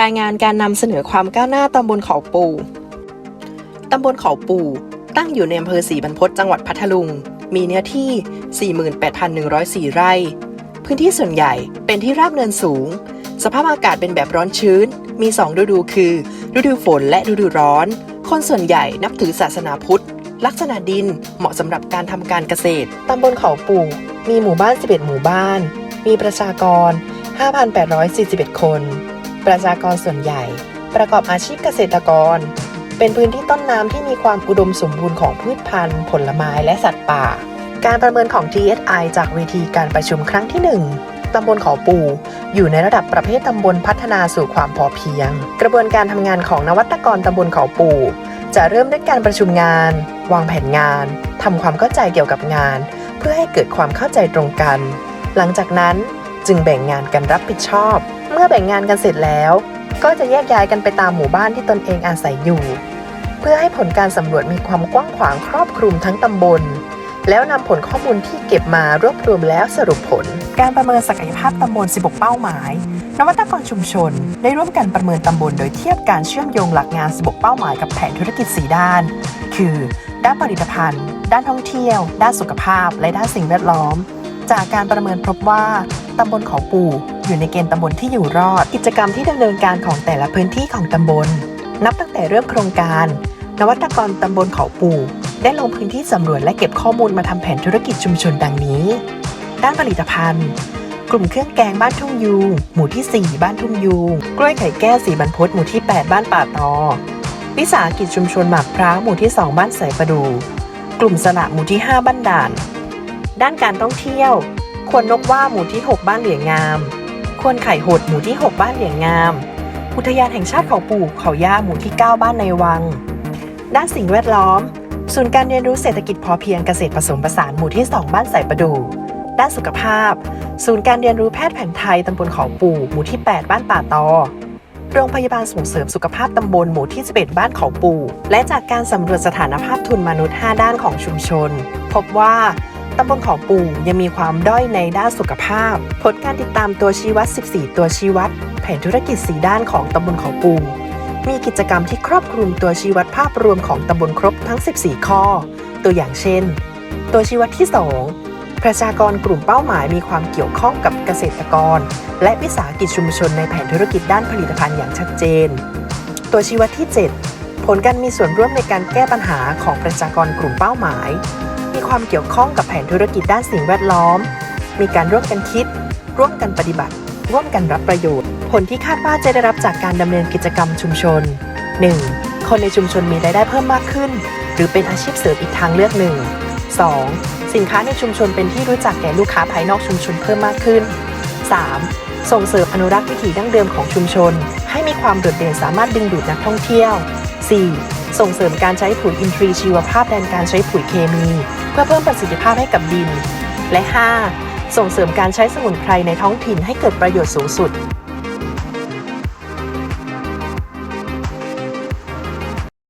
รายงานการนำเสนอความก้าวหน้าตำบลเขาปู่ตำบลเขาปู่ตั้งอยู่ในอำเภอศรีบรรพตจังหวัดพัทลุง มีเนื้อที่ 48,104 ไร่ พื้นที่ส่วนใหญ่เป็นที่ราบเนินสูง สภาพอากาศเป็นแบบร้อนชื้น มี2ฤดูคือ ฤดูฝนและฤดูร้อน คนส่วนใหญ่นับถือศาสนาพุทธ ลักษณะดินเหมาะสำหรับการทำการเกษตรตำบลเขาปู่มีหมู่บ้าน 11 หมู่บ้าน มีประชากร 5,841 คน ประชากรส่วนใหญ่ ประกอบอาชีพเกษตรกร เป็นพื้นที่ต้นน้ำที่มีความอุดมสมบูรณ์ของพืชพันธุ์ ผลไม้และสัตว์ป่า การประเมินของ TSI จากเวทีการประชุมครั้งที่ 1ตำบลเขาปู อยู่ในระดับประเภทตำบลพัฒนาสู่ความพอเพียง กระบวนการทำงานของนวัตกรตำบลเขาปู จะเริ่มด้วยการประชุมงาน วางแผนงานทำความเข้าใจเกี่ยวกับงาน เพื่อให้เกิดความเข้าใจตรงกัน หลังจากนั้น จึงแบ่งงานกันรับผิดชอบ เมื่อแบ่งงานกันเสร็จแล้ว ก็จะแยกย้ายกันไปตามหมู่บ้านที่ตนเองอาศัยอยู่ เพื่อให้ผลการสำรวจมีความกว้างขวางครอบคลุมทั้งตำบล แล้วนำผลข้อมูลที่เก็บมารวบรวมแล้วสรุปผล การประเมินศักยภาพตำบล 16 เป้าหมาย นวัตกรชุมชน ได้ร่วมกันประเมินตำบลโดยเทียบการเชื่อมโยงหลักงาน 16 เป้าหมายกับแผนธุรกิจ 4 ด้าน คือ ด้านผลิตภัณฑ์ ด้านท่องเที่ยว ด้านสุขภาพ และด้านสิ่งแวดล้อม จากการประเมินพบว่า ตำบลเขาปู่ อยู่ในเกณฑ์ตำบลที่อยู่รอด กิจกรรมที่ดำเนินการของแต่ละพื้นที่ของตำบล นับตั้งแต่เริ่มโครงการ นวัตกรตำบลเขาปู่ ได้ลงพื้นที่สำรวจและเก็บข้อมูลมาทำแผนธุรกิจชุมชนดังนี้ ด้านผลิตภัณฑ์ กลุ่มเครื่องแกงบ้านทุ่งยูงหมู่ที่ 4 บ้านทุ่งยูงกล้วยไข่แก้วสีบรรพตหมู่ที่ 8 บ้านป่าตอวิสาหกิจชุมชนหมากพร้าวหมู่ที่ 2 บ้านสายประดู กลุ่มสละหมู่ที่ 5 บ้านด่าน ด้านการท่องเที่ยว ควรนกว่าหมู่ที่ 6 บ้านเหลียงงาม ควรไข่หดหมู่ที่ 6 บ้านเหลียงงาม อุทยานแห่งชาติเขาปู่เขาย่าหมู่ที่ 9 บ้านในวัง ด้านสิ่งแวดล้อม ศูนย์การเรียนรู้เศรษฐกิจพอเพียงเกษตรผสมผสานหมู่ที่ 2 บ้านสายประดู ด้านสุขภาพ ศูนย์การเรียนรู้แพทย์แผนไทยตำบลเขาปู่หมู่ที่ 8 บ้านป่าตอโรงพยาบาลส่งเสริมสุขภาพตำบลหมู่ที่ 11 บ้านเขาปู่และจากการสำรวจสถานภาพทุนมนุษย์ 5 ด้านของชุมชน พบว่า ตำบลเขาปู่ยังมีความด้อยในด้านสุขภาพ ผลการติดตามตัวชี้วัด 14 ตัวชี้วัด แผนธุรกิจ 4 ด้านของตำบลเขาปู่มีกิจกรรมที่ครอบคลุมตัวชี้วัดภาพรวมของตำบลครบทั้ง 14 ข้อ ตัวอย่างเช่น ตัวชี้วัดที่ 2 ประชากรกลุ่มเป้าหมายมีความเกี่ยวข้องกับเกษตรกร และวิสาหกิจชุมชนในแผนธุรกิจด้านผลิตภัณฑ์อย่างชัดเจน ตัวชี้วัดที่ 7 ผลการมีส่วนร่วมในการแก้ปัญหาของประชากรกลุ่มเป้าหมาย มีความเกี่ยวข้องกับแผนธุรกิจด้านสิ่งแวดล้อม มีการร่วมกันคิด ร่วมกันปฏิบัติ ร่วมกันรับประโยชน์ ผลที่คาดว่าจะได้รับจากการดำเนินกิจกรรมชุมชน 1. คนในชุมชนมีรายได้เพิ่มมากขึ้น หรือเป็นอาชีพเสริมอีกทางเลือกหนึ่ง 2. สินค้าในชุมชนเป็นที่รู้จักแก่ลูกค้าภายนอกชุมชนเพิ่มมากขึ้น 3. ส่งเสริมอนุรักษ์วิถีดั้งเดิมของชุมชน ให้มีความโดดเด่นสามารถดึงดูดนักท่องเที่ยว 4. ส่งเสริมการใช้ปุ๋ยอินทรีย์ชีวภาพแทนการใช้ปุ๋ยเคมี เพื่อเพิ่มประสิทธิภาพให้กับดิน และ 5. ส่งเสริมการใช้สมุนไพรในท้องถิ่นให้เกิดประโยชน์สูงสุด